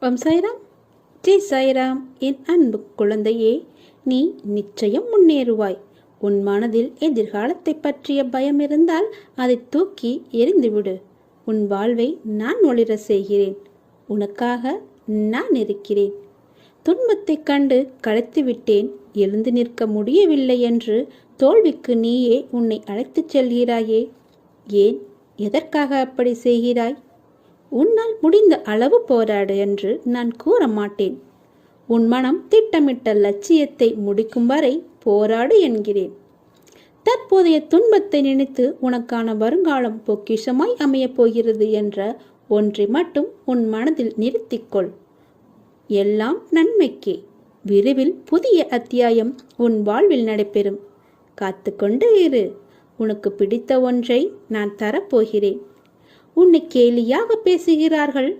ஓம் சாய்ராம். ஜெய் சாய்ராம் என் அன்பு குழந்தையே நீ நிச்சயம் முன்னேறுவாய். உன் மனதில் எதிர்காலத்தை பற்றிய பயம் இருந்தால் அதை தூக்கி எறிந்துவிடு. உன் வாழ்வை நான் ஒளிர செய்கிறேன். உனக்காக நான் இருக்கிறேன். துன்பத்தைக் கண்டு களைத்து விட்டேன் எழுந்து நிற்க முடியவில்லை என்று தோல்விக்கு நீயே உன்னை அழைத்துச் செல்கிறாயே. ஏன் எதற்காக அப்படி செய்கிறாய்? உன்னால் முடிந்த அளவு போராடு என்று நான் கூற மாட்டேன் உன் மனம் திட்டமிட்ட லட்சியத்தை முடிக்கும் வரை போராடு என்கிறேன். தற்போதைய துன்பத்தை நினைத்து உனக்கான வருங்காலம் பொக்கிஷமாய் அமையப் போகிறது என்ற ஒன்றை மட்டும் உன் மனதில் நிறுத்திக்கொள். எல்லாம் நன்மைக்கே. விரைவில் புதிய அத்தியாயம் உன் வாழ்வில் நடைபெறும். காத்துக்கொண்டு இரு. உனக்கு பிடித்த ஒன்றை நான் தரப்போகிறேன். உன்னை கேலியாக பேசுகிறார்கள்.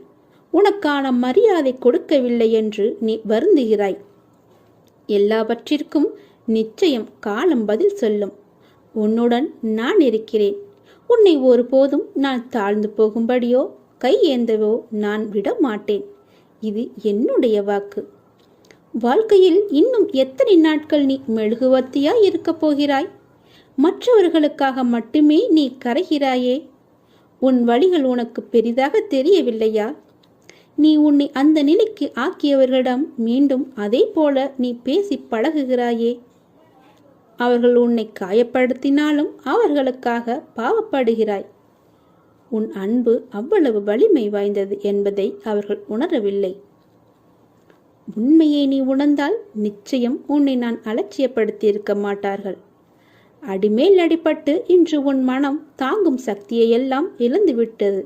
உனக்கான மரியாதை கொடுக்கவில்லை என்று நீ வருந்துகிறாய். எல்லாவற்றிற்கும் நிச்சயம் காலம் பதில் சொல்லும். உன்னுடன் நான் இருக்கிறேன். உன்னை ஒருபோதும் நான் தாழ்ந்து போகும்படியோ கை ஏந்தவோ நான் விட மாட்டேன் இது என்னுடைய வாக்கு. வாழ்க்கையில் இன்னும் எத்தனை நாட்கள் நீ மெழுகுவத்தியாய் இருக்கப் போகிறாய்? மற்றவர்களுக்காக மட்டுமே நீ கரைகிறாயே. உன் வழிகள் உனக்கு பெரிதாக தெரியவில்லையா? நீ உன்னை அந்த நிலைக்கு ஆக்கியவர்களிடம் மீண்டும் அதே போல நீ பேசி பழகுகிறாயே. அவர்கள் உன்னை காயப்படுத்தினாலும் அவர்களுக்காக பாவப்படுகிறாய். உன் அன்பு அவ்வளவு வலிமை வாய்ந்தது என்பதை அவர்கள் உணரவில்லை. உண்மையை நீ உணர்ந்தால் நிச்சயம் உன்னை நான் அலட்சியப்படுத்தியிருக்க மாட்டார்கள். அடிமேல் அடிபட்டு இன்று உன் மனம் தாங்கும் சக்தியை எல்லாம் இழந்துவிட்டது.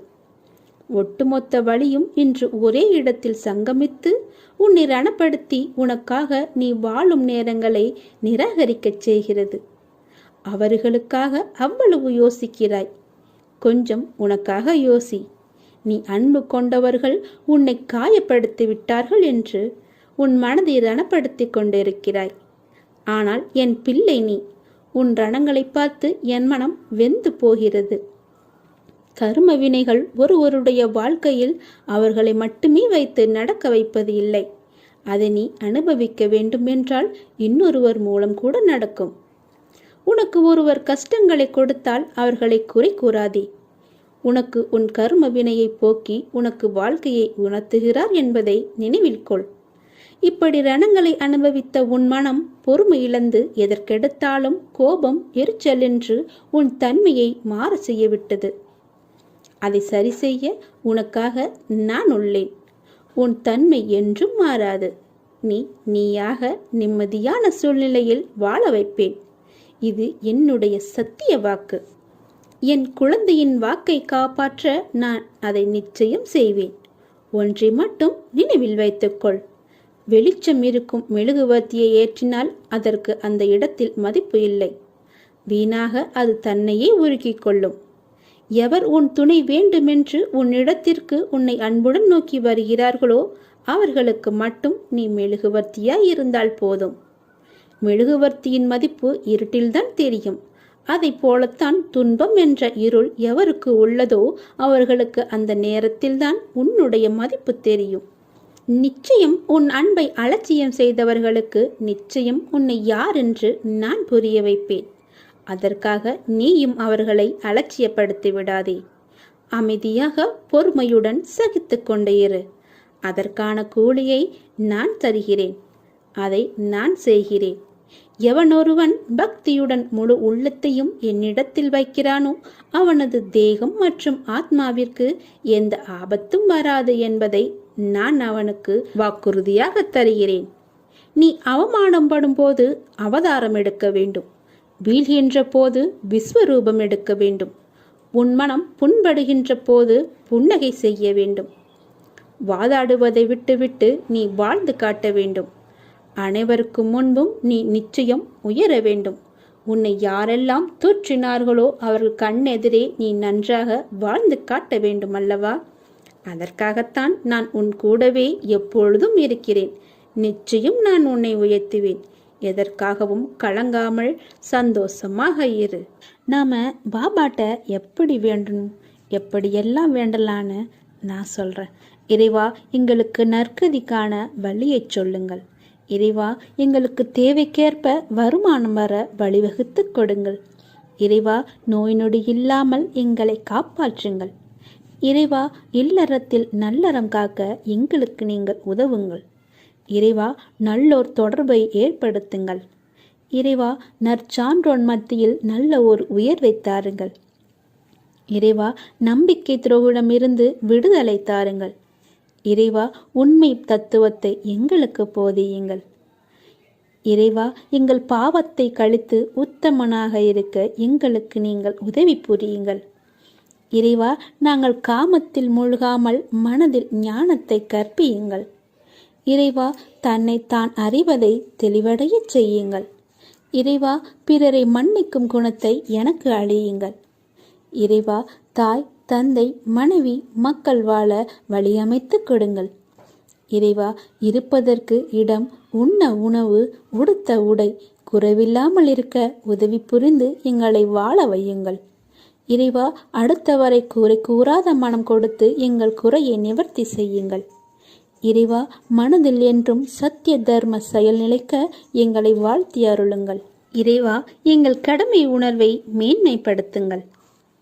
ஒட்டுமொத்த வழியும் இன்று ஒரே இடத்தில் சங்கமித்து உன்னை ரணப்படுத்தி உனக்காக நீ வாழும் நேரங்களை நிராகரிக்கச் செய்கிறது. அவர்களுக்காக அவ்வளவு யோசிக்கிறாய். கொஞ்சம் உனக்காக யோசி. நீ அன்பு கொண்டவர்கள் உன்னை காயப்படுத்தி விட்டார்கள் என்று உன் மனதை ரணப்படுத்தி கொண்டிருக்கிறாய். ஆனால் என் பிள்ளை நீ. உன் ரணங்களை பார்த்து என் மனம் வெந்து போகிறது. கர்ம வினைகள் ஒருவருடைய வாழ்க்கையில் அவர்களை மட்டுமே வைத்து நடக்க வைப்பது இல்லை. அதை நீ அனுபவிக்க வேண்டுமென்றால் இன்னொருவர் மூலம் கூட நடக்கும். உனக்கு ஒருவர் கஷ்டங்களை கொடுத்தால் அவர்களை குறை கூறாதே. உனக்கு உன் கர்ம வினையை போக்கி உனக்கு வாழ்க்கையை உணர்த்துகிறார் என்பதை நினைவில் கொள். இப்படி ரணங்களை அனுபவித்த உன் மனம் பொறுமை இழந்து எதற்கெடுத்தாலும் கோபம் எரிச்சல் என்று உன் தன்மையை மாற செய்யவிட்டது. அதை சரி செய்ய உனக்காக நான் உள்ளேன். உன் தன்மை என்றும் மாறாது. நீ நீயாக நிம்மதியான சூழ்நிலையில் வாழ வைப்பேன். இது என்னுடைய சத்திய வாக்கு. என் குழந்தையின் வாக்கை காப்பாற்ற நான் அதை நிச்சயம் செய்வேன். ஒன்றை மட்டும் நினைவில் வைத்துக்கொள். வெளிச்சம் இருக்கும் மெழுகுவர்த்தியை ஏற்றினால் அதற்கு அந்த இடத்தில் மதிப்பு இல்லை. வீணாக அது தன்னையே உருக்கிக் கொள்ளும். எவர் உன் துணை வேண்டுமென்று உன்னிடத்திற்கு உன்னை அன்புடன் நோக்கி வருகிறார்களோ அவர்களுக்கு மட்டும் நீ மெழுகுவர்த்தியாய் இருந்தால் போதும். மெழுகுவர்த்தியின் மதிப்பு இருட்டில்தான் தெரியும். அதை போலத்தான் துன்பம் என்ற இருள் எவருக்கு உள்ளதோ அவர்களுக்கு அந்த நேரத்தில்தான் உன்னுடைய மதிப்பு தெரியும். நிச்சயம் உன் அன்பை அலட்சியம் செய்தவர்களுக்கு நிச்சயம் உன்னை யார் என்று நான் புரிய வைப்பேன். அதற்காக நீயும் அவர்களை அலட்சியப்படுத்தி விடாதே. அமைதியாக பொறுமையுடன் சகித்து கொண்டே இரு. அதற்கான கூலியை நான் தருகிறேன். அதை நான் செய்கிறேன். எவனொருவன் பக்தியுடன் முழு உள்ளத்தையும் என்னிடத்தில் வைக்கிறானோ அவனது தேகம் மற்றும் ஆத்மாவிற்கு எந்த ஆபத்தும் வராது என்பதை நான் அவனுக்கு வாக்குறுதியாக தருகிறேன். நீ அவமானம் படும்போது அவதாரம் எடுக்க வேண்டும். வீழ்கின்ற போது விஸ்வரூபம் எடுக்க வேண்டும். உன் மனம் புண்படுகின்ற போது புன்னகை செய்ய வேண்டும். வாதாடுவதை விட்டுவிட்டு நீ வாழ்ந்து காட்ட வேண்டும். அனைவருக்கும் முன்பும் நீ நிச்சயம் உயர வேண்டும். உன்னை யாரெல்லாம் தூற்றினார்களோ அவர்கள் கண்ணெதிரே நீ நன்றாக வாழ்ந்து காட்ட வேண்டும் அல்லவா அதற்காகத்தான் நான் உன் கூடவே எப்பொழுதும் இருக்கிறேன். நிச்சயம் நான் உன்னை உயர்த்துவேன். எதற்காகவும் கலங்காமல் சந்தோஷமாக இரு. நாம் பாபாட்ட எப்படி வேண்டணும் எப்படியெல்லாம் வேண்டலான்னு நான் சொல்கிறேன் இறைவா எங்களுக்கு நற்கதிக்கான வழியை வழியைச் சொல்லுங்கள். இறைவா எங்களுக்கு தேவைக்கேற்ப வருமானம் வர வழிவகுத்து கொடுங்கள். இறைவா நோய் நொடி இல்லாமல் எங்களை காப்பாற்றுங்கள். இறைவா இல்லறத்தில் நல்லறம் காக்க எங்களுக்கு நீங்கள் உதவுங்கள். இறைவா நல்லோர் தொடர்பை ஏற்படுத்துங்கள். இறைவா நற்சான்றோன் மத்தியில் நல்ல ஒரு உயர்வை தாருங்கள். இறைவா நம்பிக்கை துரோகிடமிருந்து விடுதலை தாருங்கள். இறைவா உண்மை தத்துவத்தை எங்களுக்கு போதியுங்கள். இறைவா எங்கள் பாவத்தை கழித்து உத்தமனாக இருக்க எங்களுக்கு நீங்கள் உதவி புரியுங்கள். இறைவா நாங்கள் காமத்தில் மூழ்காமல் மனதில் ஞானத்தை கற்பியுங்கள். இறைவா தன்னை தான் அறிவதை தெளிவடையச் செய்யுங்கள். இறைவா பிறரை மன்னிக்கும் குணத்தை எனக்கு அழியுங்கள் இறைவா தாய் தந்தை மனைவி மக்கள் வாழ வழியமைத்து கொடுங்கள். இறைவா இருப்பதற்கு இடம் உண்ண உணவு உடுத்த உடை குறைவில்லாமல் இருக்க உதவி புரிந்து எங்களை வாழ வையுங்கள். இறைவா அடுத்தவரை கூரை கூறாத மனம் கொடுத்து எங்கள் குறையை நிவர்த்தி செய்யுங்கள். இறைவா மனதில் என்றும் சத்திய தர்ம செயல் நிலைக்க எங்களை வாழ்த்தி அருளுங்கள். இறைவா எங்கள் கடமை உணர்வை மேன்மைப்படுத்துங்கள்.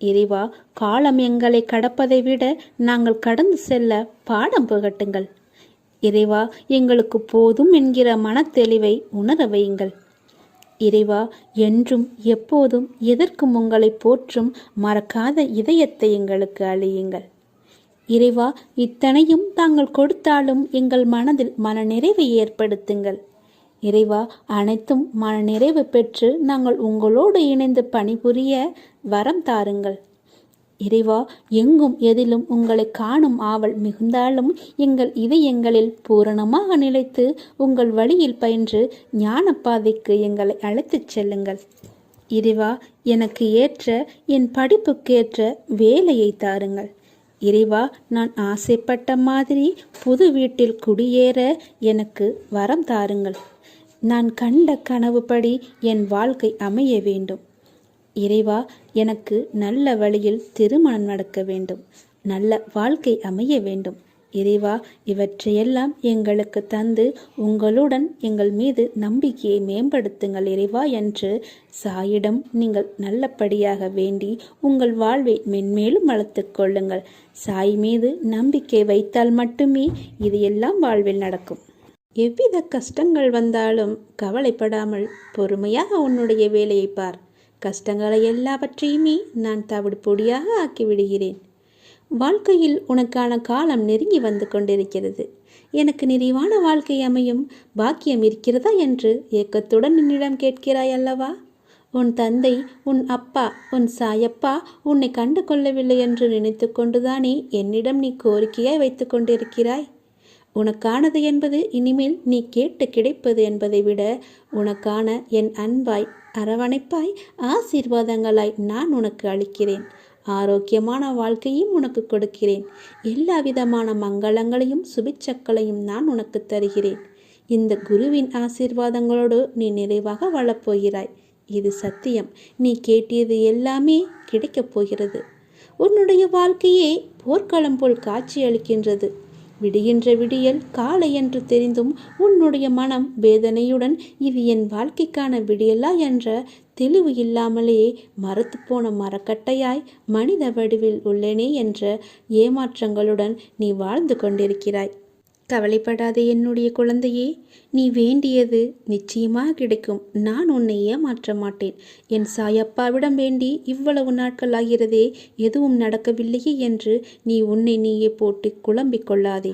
இறைவா காலம் எங்களை கடப்பதை விட நாங்கள் கடந்து செல்ல பாடம் புகட்டுங்கள். இறைவா எங்களுக்கு போதும் என்கிற மனத்தெளிவை உணர வையுங்கள். இறைவா என்றும் எப்போதும் எதற்கும் உங்களை போற்றும் மறக்காத இதயத்தை எங்களுக்கு அழியுங்கள். இறைவா இத்தனையும் தாங்கள் கொடுத்தாலும் எங்கள் மனதில் மனநிறைவை ஏற்படுத்துங்கள். இறைவா அனைத்தும் மனநிறைவு பெற்று நாங்கள் உங்களோடு இணைந்து பணிபுரிய வரம் தாருங்கள். இறைவா எங்கும் எதிலும் உங்களை காணும் ஆவல் மிகுந்தாலும் எங்கள் இதயங்களில் பூரணமாக நிலைத்து உங்கள் வழியில் பயின்று ஞானப்பாதைக்கு எங்களை அழைத்துச் செல்லுங்கள். இறைவா எனக்கு ஏற்ற என் படிப்புக்கேற்ற வேலையை தாருங்கள். இறைவா நான் ஆசைப்பட்ட மாதிரி புது வீட்டில் குடியேற எனக்கு வரம் தாருங்கள். நான் கண்ட கனவுப்படி என் வாழ்க்கை அமைய வேண்டும். இறைவா எனக்கு நல்ல வழியில் திருமணம் நடக்க வேண்டும். நல்ல வாழ்க்கை அமைய வேண்டும். இறைவா இவற்றையெல்லாம் எங்களுக்கு தந்து உங்களுடன் எங்கள் மீது நம்பிக்கையை மேம்படுத்துங்கள் இறைவா என்று சாயிடம் நீங்கள் நல்லபடியாக வேண்டி உங்கள் வாழ்வை மென்மேலும் வளர்த்து கொள்ளுங்கள். சாய் மீது நம்பிக்கை வைத்தால் மட்டுமே இது எல்லாம் வாழ்வில் நடக்கும். எவ்வித கஷ்டங்கள் வந்தாலும் கவலைப்படாமல் பொறுமையாக உன்னுடைய வேலையை பார். கஷ்டங்களை எல்லாவற்றையுமே நான் தவிடு பொடியாக ஆக்கிவிடுகிறேன். வாழ்க்கையில் உனக்கான காலம் நெருங்கி வந்து கொண்டிருக்கிறது. எனக்கு நிறைவான வாழ்க்கை அமையும். பாக்கியம் இருக்கிறதா என்று ஏக்கத்துடன் என்னிடம் கேட்கிறாய் அல்லவா? உன் தந்தை உன் அப்பா உன் சாயப்பா உன்னை கண்டு கொள்ளவில்லை என்று நினைத்து கொண்டுதானே என்னிடம் நீ கோரிக்கையாய் வைத்து கொண்டிருக்கிறாய்? உனக்கானது என்பது இனிமேல் நீ கேட்டு கிடைப்பது என்பதை விட உனக்கான என் அன்பாய் அரவணைப்பாய் ஆசீர்வாதங்களாய் நான் உனக்கு அளிக்கிறேன். ஆரோக்கியமான வாழ்க்கையும் உனக்கு கொடுக்கிறேன். எல்லா விதமான மங்களங்களையும் சுபிச்சக்களையும் நான் உனக்கு தருகிறேன். இந்த குருவின் ஆசீர்வாதங்களோடு நீ நிறைவாக வாழப்போகிறாய். இது சத்தியம். நீ கேட்டியது எல்லாமே கிடைக்கப் போகிறது. உன்னுடைய வாழ்க்கையே போர்க்களம் போல் காட்சி அளிக்கின்றது விடுகின்ற விடியல் காலை என்று தெரிந்தும் உன்னுடைய மனம் வேதனையுடன் இது என் வாழ்க்கைக்கான விடியலா என்ற தெளிவு இல்லாமலேயே மரத்து போன மரக்கட்டையாய் மனித வடிவில் உள்ளேனே என்ற ஏமாற்றங்களுடன் நீ வாழ்ந்து கொண்டிருக்கிறாய். கவலைப்படாதே என்னுடைய குழந்தையே நீ வேண்டியது நிச்சயமாக கிடைக்கும். நான் உன்னை ஏமாற்ற மாட்டேன். என் சாயப்பாவிடம் வேண்டி இவ்வளவு நாட்கள் ஆகிறதே எதுவும் நடக்கவில்லையே என்று நீ உன்னை நீயே போட்டு குழம்பிக் கொள்ளாதே.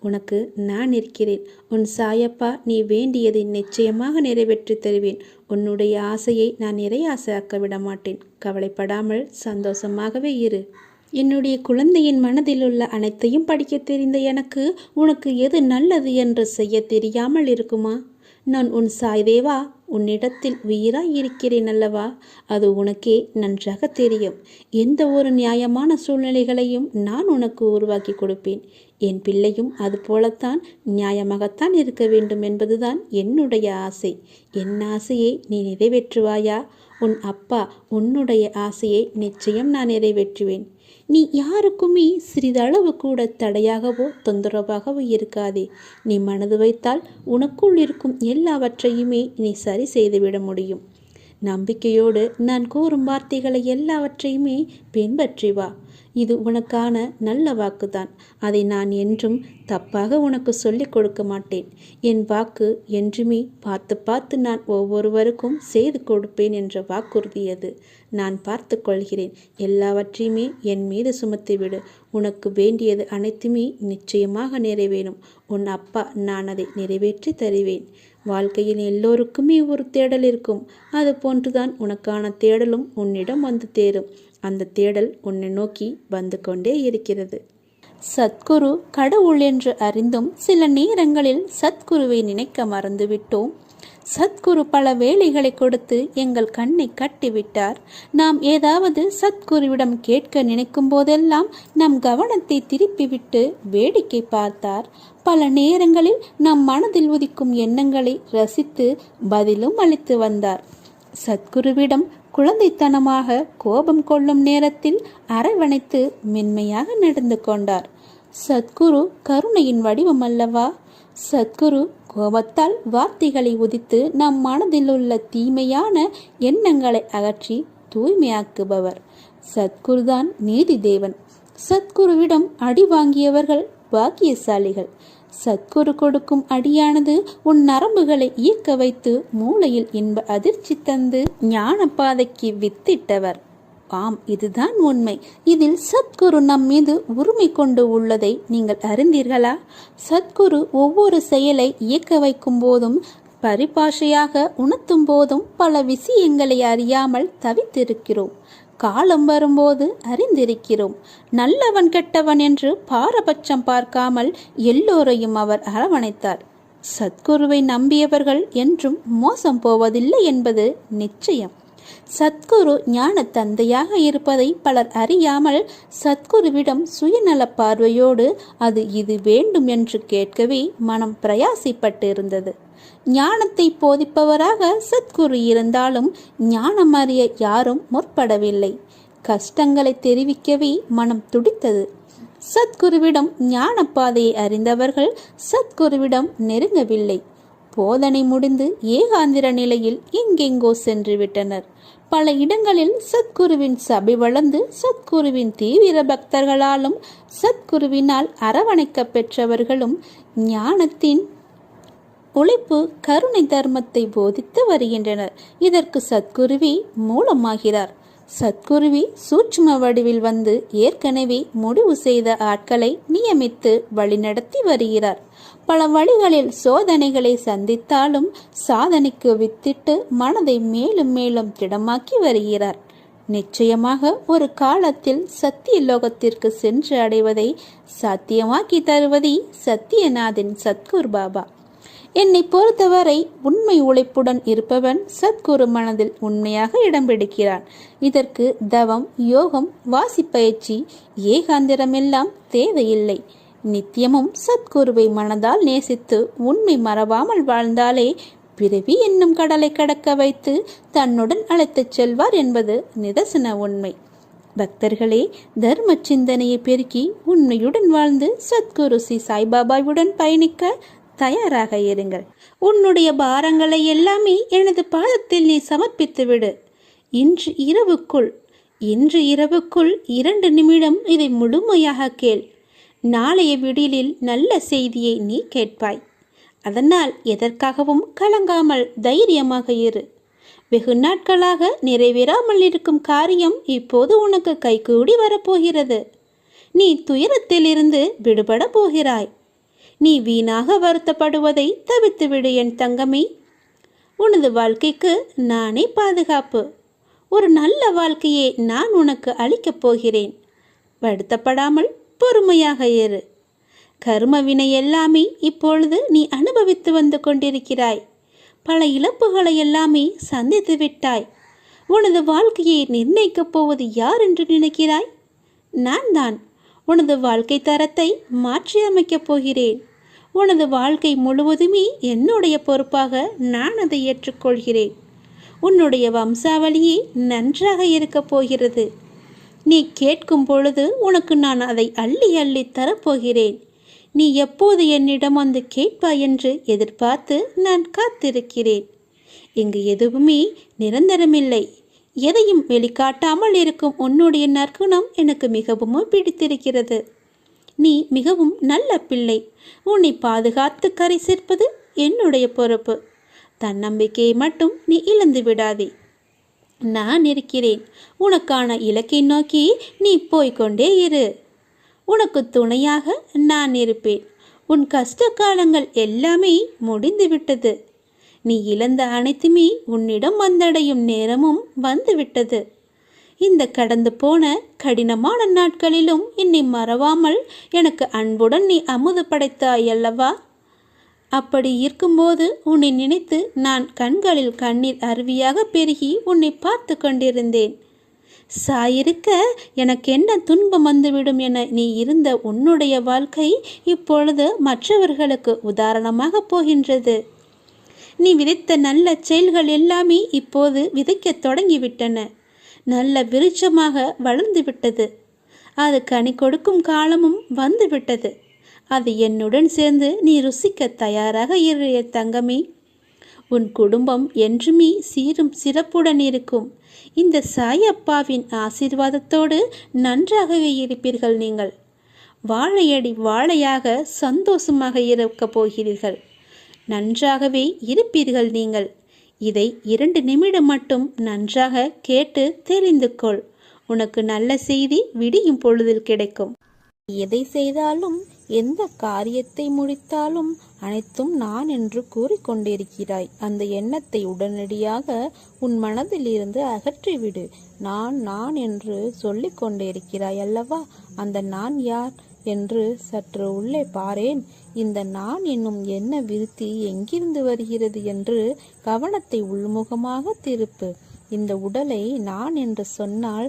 உனக்கு நான் இருக்கிறேன். உன் சாயப்பா நீ வேண்டியதை நிச்சயமாக நிறைவேற்றி தருவேன். உன்னுடைய ஆசையை நான் நிறையாசையாக்க விட மாட்டேன் கவலைப்படாமல் சந்தோஷமாகவே இரு. என்னுடைய குழந்தையின் மனதில் உள்ள அனைத்தையும் படிக்க தெரிந்த எனக்கு உனக்கு எது நல்லது என்று செய்ய தெரியாமல் இருக்குமா? நான் உன் சாய்தேவா உன்னிடத்தில் உயிராய் இருக்கிறேன் அல்லவா? அது உனக்கே நன்றாக தெரியும். எந்த ஒரு நியாயமான சூழ்நிலைகளையும் நான் உனக்கு உருவாக்கி கொடுப்பேன். என் பிள்ளையும் அது போலத்தான் நியாயமாகத்தான் இருக்க வேண்டும் என்பதுதான் என்னுடைய ஆசை. என் ஆசையை நீ நிறைவேற்றுவாயா? உன் அப்பா உன்னுடைய ஆசையை நிச்சயம் நான் நிறைவேற்றுவேன். நீ யாருக்குமே சிறிதளவு கூட தடையாகவோ தொந்தரவாகவோ இருக்காதே. நீ மனது வைத்தால் உனக்குள் இருக்கும் எல்லாவற்றையுமே நீ சரி செய்துவிட முடியும். நம்பிக்கையோடு நான் கூறும் வார்த்தைகளை எல்லாவற்றையுமே பின்பற்றி வா. இது உனக்கான நல்ல வாக்குதான். அதை நான் என்றும் தப்பாக உனக்கு சொல்லிக் கொடுக்க மாட்டேன். என் வாக்கு என்றுமே பார்த்து பார்த்து நான் ஒவ்வொருவருக்கும் செய்து கொடுப்பேன் என்ற வாக்குறுதி அது. நான் பார்த்து கொள்கிறேன். எல்லாவற்றையுமே என் மீது சுமத்திவிடு உனக்கு வேண்டியது அனைத்துமே நிச்சயமாக நிறைவேறும். உன் அப்பா நான் அதை நிறைவேற்றி தருவேன். வாழ்க்கையில் எல்லோருக்குமே ஒரு தேடல் இருக்கும். அது போன்றுதான் உனக்கான தேடலும் உன்னிடம் வந்து தேரும் அந்த தேடல் உன்னை நோக்கி வந்து கொண்டே இருக்கிறது. சத்குரு கடவுள் என்று அறிந்தும் சில நேரங்களில் சத்குருவை நினைக்க மறந்துவிட்டோம். சத்குரு பல வேலைகளை கொடுத்து எங்கள் கண்ணை கட்டிவிட்டார். நாம் ஏதாவது சத்குருவிடம் கேட்க நினைக்கும் போதெல்லாம் நம் கவனத்தை திருப்பிவிட்டு வேடிக்கை பார்த்தார். பல நேரங்களில் நம் மனதில் உதிக்கும் எண்ணங்களை ரசித்து பதிலும் அளித்து வந்தார். சத்குருவிடம் குழந்தைத்தனமாக கோபம் கொள்ளும் நேரத்தில் அரவணைத்து மென்மையாக நடந்து கொண்டார். சத்குரு கருணையின் வடிவம் அல்லவா? சத்குரு கோபத்தால் வார்த்தைகளை உதித்து நம் மனதில் உள்ள தீமையான எண்ணங்களை அகற்றி தூய்மையாக்குபவர். சத்குருதான் நீதி தேவன். சத்குருவிடம் அடி வாங்கியவர்கள் பாக்கியசாலிகள். சத்குரு கொடுக்கும் அடியானது உன் நரம்புகளை இயக்க வைத்து மூளையில் இன்ப அதிர்ச்சி தந்து ஞான பாதைக்கு வித்திட்டவர். ஆம் இதுதான் உண்மை. இதில் சத்குரு நம் மீது உரிமை கொண்டு உள்ளதை நீங்கள் அறிந்தீர்களா? சத்குரு ஒவ்வொரு செயலை இயக்க வைக்கும் போதும் பரிபாஷையாக உணர்த்தும் போதும் பல விஷயங்களை அறியாமல் தவித்திருக்கிறோம். காலம் வரும்போது அறிந்திருக்கிறோம். நல்லவன் கெட்டவன் என்று பாரபட்சம் பார்க்காமல் எல்லோரையும் அவர் அரவணைத்தார். சத்குருவை நம்பியவர்கள் என்றும் மோசம் போவதில்லை என்பது நிச்சயம். சத்குரு ஞான தந்தையாக இருப்பதை பலர் அறியாமல் சத்குருவிடம் சுயநல பார்வையோடு அது இது வேண்டும் என்று கேட்கவே மனம் பிரயாசிப்பட்டிருந்தது. ஞானத்தை போதிப்பவராக சத்குரு இருந்தாலும் ஞானம் அறிய யாரும் முற்படவில்லை. கஷ்டங்களை தெரிவிக்கவே மனம் துடித்தது. சத்குருவிடம் ஞான பாதையை அறிந்தவர்கள் சத்குருவிடம் நெருங்கவில்லை. போதனை முடிந்து ஏகாந்திர நிலையில் எங்கெங்கோ சென்று விட்டனர் பல இடங்களில் சத்குருவின் சபை வளர்ந்து சத்குருவின் தீவிர பக்தர்களாலும் சத்குருவினால் அரவணைக்க பெற்றவர்களும் ஞானத்தின் உழைப்பு கருணை தர்மத்தை போதித்து வருகின்றனர். இதற்கு சத்குருவி மூலமாகிறார். சத்குருவி சூட்சும வடிவில் வந்து ஏற்கனவே முடிவு செய்த ஆட்களை நியமித்து வழிநடத்தி வருகிறார். பல வழிகளில் சோதனைகளை சந்தித்தாலும் சாதனைக்கு வித்திட்டு மனதை மேலும் மேலும் திடமாக்கி வருகிறார். நிச்சயமாக ஒரு காலத்தில் சத்திய லோகத்திற்கு சென்று அடைவதை சாத்தியமாக்கி தருவதே சத்தியநாதின் சத்குரு பாபா. என்னை பொறுத்தவரை உண்மை உழைப்புடன் இருப்பவன் சத்குரு மனதில் உண்மையாக இடம் பிடிக்கிறான். இதற்கு தவம் யோகம் வாசிப்பயிற்சி ஏகாந்திரமெல்லாம் தேவையில்லை. நித்தியமும் சத்குருவை மனதால் நேசித்து உண்மை மறவாமல் வாழ்ந்தாலே பிறவி என்னும் கடலை கடக்க வைத்து தன்னுடன் அழைத்துச் செல்வார் என்பது நிதர்சன உண்மை. பக்தர்களே தர்ம சிந்தனையை பெருக்கி உண்மையுடன் வாழ்ந்து சத்குரு ஸ்ரீ சாய்பாபாவுடன் பயணிக்க தயாராக இருங்கள். உன்னுடைய பாரங்களை எல்லாமே எனது பாதத்தில் நீ சமர்ப்பித்து விடு இன்று இரவுக்குள் இன்று இரவுக்குள் இரண்டு நிமிடம் இதை முழுமையாக கேள். நாளைய விடியலில் நல்ல செய்தியை நீ கேட்பாய். அதனால் எதற்காகவும் கலங்காமல் தைரியமாக இரு. வெகு நாட்களாக நிறைவேறாமல் இருக்கும் காரியம் இப்போது உனக்கு கைகூடி வரப்போகிறது. நீ துயரத்திலிருந்து விடுபட போகிறாய். நீ வீணாக வருத்தப்படுவதை தவித்துவிடு என் தங்கமே. உனது வாழ்க்கைக்கு நானே பாதுகாப்பு. ஒரு நல்ல வாழ்க்கையை நான் உனக்கு அளிக்கப் போகிறேன். வருத்தப்படாமல் பொறுமையாக இரு கர்ம வினை எல்லாமே இப்பொழுது நீ அனுபவித்து வந்து கொண்டிருக்கிறாய். பல இழப்புகளை எல்லாமே சந்தித்து விட்டாய். உனது வாழ்க்கையை நிர்ணயிக்கப் போவது யார் என்று நினைக்கிறாய்? நான் தான் உனது வாழ்க்கை தரத்தை மாற்றி அமைக்கப் போகிறேன். உனது வாழ்க்கை முழுவதுமே என்னுடைய பொறுப்பாக நான் அதை ஏற்றுக்கொள்கிறேன். உன்னுடைய வம்சாவளியே நன்றாக இருக்கப் போகிறது. நீ கேட்கும் பொழுது உனக்கு நான் அதை அள்ளி அள்ளி தரப்போகிறேன். நீ எப்போது என்னிடம் வந்து கேட்பாய் என்று எதிர்பார்த்து நான் காத்திருக்கிறேன். இங்கு எதுவுமே நிரந்தரமில்லை. எதையும் வெளிக்காட்டாமல் இருக்கும் உன்னுடைய நற்குணம் எனக்கு மிகவும் பிடித்திருக்கிறது. நீ மிகவும் நல்ல பிள்ளை. உன்னை பாதுகாத்து கரை சேர்ப்பது என்னுடைய பொறுப்பு. தன்னம்பிக்கையை மட்டும் நீ இழந்து விடாதே. நான் இருக்கிறேன். உனக்கான இலக்கை நோக்கி நீ போய்கொண்டே இரு. உனக்கு துணையாக நான் இருப்பேன். உன் கஷ்ட காலங்கள் எல்லாமே முடிந்துவிட்டது நீ இழந்த அனைத்துமே உன்னிடம் வந்தடையும் நேரமும் வந்துவிட்டது இந்த கடந்து போன கடினமான நாட்களிலும் என்னை மறவாமல் எனக்கு அன்புடன் நீ அமுது படைத்தாய் அல்லவா? அப்படி இருக்கும்போது உன்னை நினைத்து நான் கண்களில் கண்ணீர் அருவியாக பெருகி உன்னை பார்த்து கொண்டிருந்தேன். சாயிருக்க எனக்கு என்ன துன்பம் வந்துவிடும் என நீ இருந்த உன்னுடைய வாழ்க்கை இப்பொழுது மற்றவர்களுக்கு உதாரணமாக போகின்றது. நீ விதைத்த நல்ல செயல்கள் எல்லாமே இப்போது விதைக்கத் தொடங்கிவிட்டன. நல்ல விருட்சமாக வளர்ந்து விட்டது. அது கனி கொடுக்கும் காலமும் வந்துவிட்டது அது என்னுடன் சேர்ந்து நீ ருசிக்க தயாராக இரு தங்கமே. உன் குடும்பம் என்றுமே சீரும் சிறப்புடன் இருக்கும். இந்த சாயப்பாவின் ஆசீர்வாதத்தோடு நன்றாகவே இருப்பீர்கள் நீங்கள். வாழையடி வாழையாக சந்தோஷமாக இருக்கப் போகிறீர்கள். நன்றாகவே இருப்பீர்கள் நீங்கள். இதை இரண்டு நிமிடம் மட்டும் நன்றாக கேட்டு தெரிந்து கொள். உனக்கு நல்ல செய்தி விடியும் பொழுதில் கிடைக்கும். எதை செய்தாலும் எந்த காரியத்தை முடித்தாலும் அனைத்தும் நான் என்று கூறிக்கொண்டிருக்கிறாய் அந்த எண்ணத்தை உடனடியாக உன் மனதில் இருந்து அகற்றிவிடு. நான் நான் என்று சொல்லிக் கொண்டிருக்கிறாய் அல்லவா? அந்த நான் யார் என்று சற்று உள்ளே பாரேன். இந்த நான் என்னும் என்ன விருத்தி எங்கிருந்து வருகிறது என்று கவனத்தை உள்முகமாக திருப்பு. இந்த உடலை நான் என்று சொன்னால்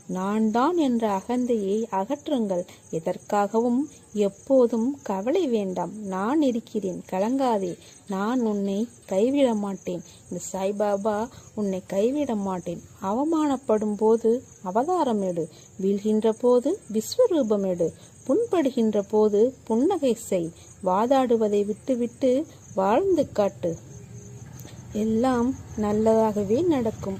நான் தான் என்ற அகந்தையை அகற்றுங்கள். எதற்காகவும் எப்போதும் கவலை வேண்டாம். நான் இருக்கிறேன். கலங்காதே. நான் உன்னை கைவிட மாட்டேன் இந்த சாய்பாபா உன்னை கைவிட மாட்டேன் அவமானப்படும் போது அவதாரம் எடு வீழ்கின்ற போது விஸ்வரூபம் எடு புண்படுகின்ற போது புன்னகை செய். வாதாடுவதை விட்டுவிட்டு வாழ்ந்து காட்டு. எல்லாம் நல்லதாகவே நடக்கும்.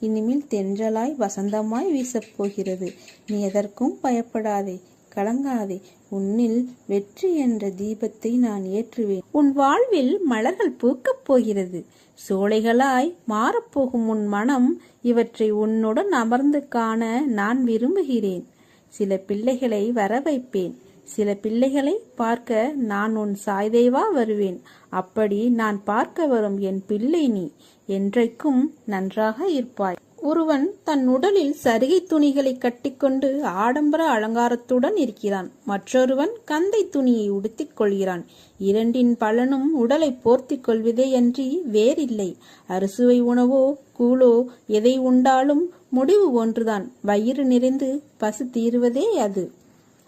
இனிமேல் தென்றலாய் வசந்தமாய் வீசப் போகிறது நீ எதற்கும் பயப்படாதே கலங்காதே. உன்னில் வெற்றி என்ற தீபத்தை நான் ஏற்றுவேன். உன் வாழ்வில் மலர்கள் பூக்கப் போகிறது. சோலைகளாய் மாறப்போகும் உன் மனம் இவற்றை உன்னுடன் அமர்ந்து காண நான் விரும்புகிறேன். சில பிள்ளைகளை வர வைப்பேன் சில பிள்ளைகளை பார்க்க நான் உன் சாய்தேவா வருவேன். அப்படி நான் பார்க்க வரும் என் பிள்ளை நீ என்றைக்கும் நன்றாக இருப்பாய். ஒருவன் தன் உடலில் சரிகை துணிகளை கட்டிக்கொண்டு ஆடம்பர அலங்காரத்துடன் இருக்கிறான். மற்றொருவன் கந்தை துணியை உடுத்திக் கொள்கிறான். இரண்டின் பலனும் உடலை போர்த்திக் கொள்வதேயன்றி வேறில்லை. அறுசுவை உணவோ கூழோ எதை உண்டாலும் முடிவு ஒன்றுதான். வயிறு நிறைந்து பசு தீருவதே அது.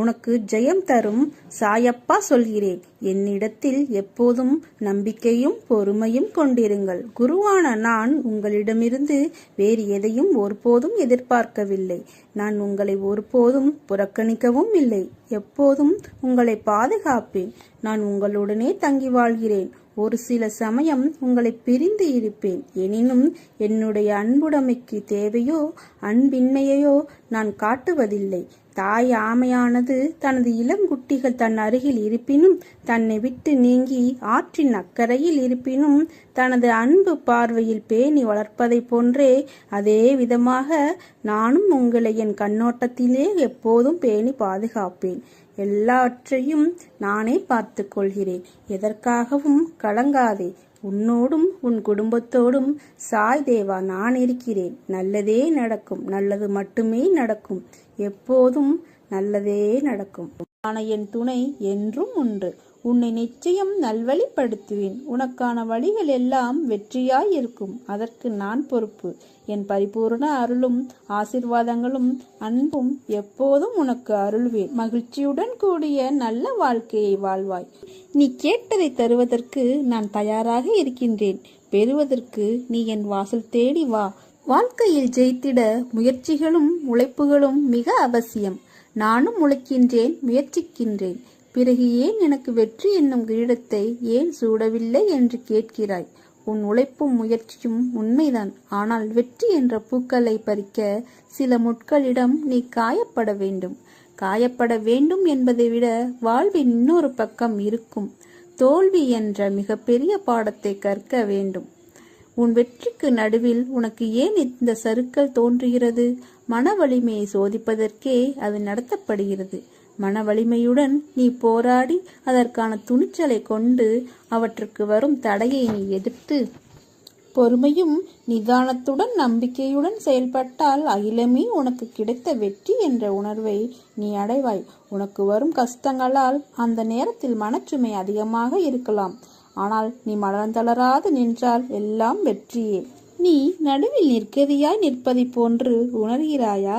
உனக்கு ஜெயம் தரும் சாயப்பா சொல்கிறேன் என்னிடத்தில் எப்போதும் நம்பிக்கையும் பொறுமையும் கொண்டிருங்கள். குருவான நான் உங்களிடமிருந்து வேறு எதையும் ஒருபோதும் எதிர்பார்க்கவில்லை. நான் உங்களை ஒருபோதும் புறக்கணிக்கவும் இல்லை. எப்போதும் உங்களை பாதுகாப்பேன். நான் உங்களுடனே தங்கி வாழ்கிறேன். ஒரு சில சமயம் உங்களை பிரிந்து இருப்பேன். எனினும் என்னுடைய அன்புடைமைக்கு தேவையோ அன்பின்மையையோ நான் காட்டுவதில்லை. தாய் ஆமையானது தனது இளங்குட்டிகள் தன் அருகில் இருப்பினும் தன்னை விட்டு நீங்கி ஆற்றின் அக்கறையில் இருப்பினும் தனது அன்பு பார்வையில் பேணி வளர்ப்பதைப் போன்றே அதே விதமாக நானும் உங்களை என் கண்ணோட்டத்திலே எப்போதும் பேணி பாதுகாப்பேன். எல்லாவற்றையும் நானே பார்த்துக் கொள்கிறேன் எதற்காகவும் கலங்காதே. உன்னோடும் உன் குடும்பத்தோடும் சாய் தேவா நான் இருக்கிறேன். நல்லதே நடக்கும். நல்லது மட்டுமே நடக்கும். எப்போதும் நல்லதே நடக்கும். ஆன என் துணை என்றும் உண்டு உன்னை நிச்சயம் நல்வழிப்படுத்துவேன். உனக்கான வழிகள் எல்லாம் வெற்றியாய் இருக்கும் அதற்கு நான் பொறுப்பு. என் பரிபூர்ண அருளும் ஆசிர்வாதங்களும் அன்பும் எப்போதும் உனக்கு அருள்வேன். மகிழ்ச்சியுடன் கூடிய நல்ல வாழ்க்கையை வாழ்வாய். நீ கேட்டதை தருவதற்கு நான் தயாராக இருக்கின்றேன். பெறுவதற்கு நீ என் வாசல் தேடி வா. வாழ்க்கையில் ஜெயித்திட முயற்சிகளும் உழைப்புகளும் மிக அவசியம். நானும் உழைக்கின்றேன் முயற்சிக்கின்றேன். பிறகு ஏன் எனக்கு வெற்றி என்னும் கிரீடத்தை ஏன் சூடவில்லை என்று கேட்கிறாய்? உன் உழைப்பும் முயற்சியும் உண்மைதான். ஆனால் வெற்றி என்ற பூக்களை பறிக்க சில முட்களிடம் நீ காயப்பட வேண்டும். காயப்பட வேண்டும் என்பதை விட வாழ்வின் இன்னொரு பக்கம் இருக்கும். தோல்வி என்ற மிகப்பெரிய பாடத்தை கற்க வேண்டும். உன் வெற்றிக்கு நடுவில் உனக்கு ஏன் இந்த சருக்கள் தோன்றுகிறது? மன வலிமையை சோதிப்பதற்கே அது நடத்தப்படுகிறது. மன வலிமையுடன் நீ போராடி அதற்கான துணிச்சலை கொண்டு அவற்றுக்கு வரும் தடையை நீ எதிர்த்து பொறுமையும் நிதானத்துடன் நம்பிக்கையுடன் செயல்பட்டால் அகிலமே உனக்கு கிடைத்த வெற்றி என்ற உணர்வை நீ அடைவாய். உனக்கு வரும் கஷ்டங்களால் அந்த நேரத்தில் மனச்சுமை அதிகமாக இருக்கலாம். ஆனால் நீ மலர்ந்தளராது நின்றால் எல்லாம் வெற்றியே. நீ நடுவில் நிற்கதியாய் நிற்பதைப் போன்று உணர்கிறாயா?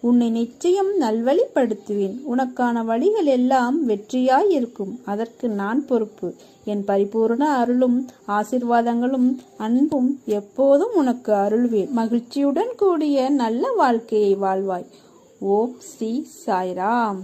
உன்னை நிச்சயம் நல்வழிப்படுத்துவேன். உனக்கான வழிகள் எல்லாம் வெற்றியாய் இருக்கும் அதற்கு நான் பொறுப்பு. என் பரிபூர்ண அருளும் ஆசிர்வாதங்களும் அன்பும் எப்போதும் உனக்கு அருள்வேன் மகிழ்ச்சியுடன் கூடிய நல்ல வாழ்க்கையை வாழ்வாய். ஓ ஸ்ரீ சாய்ராம்.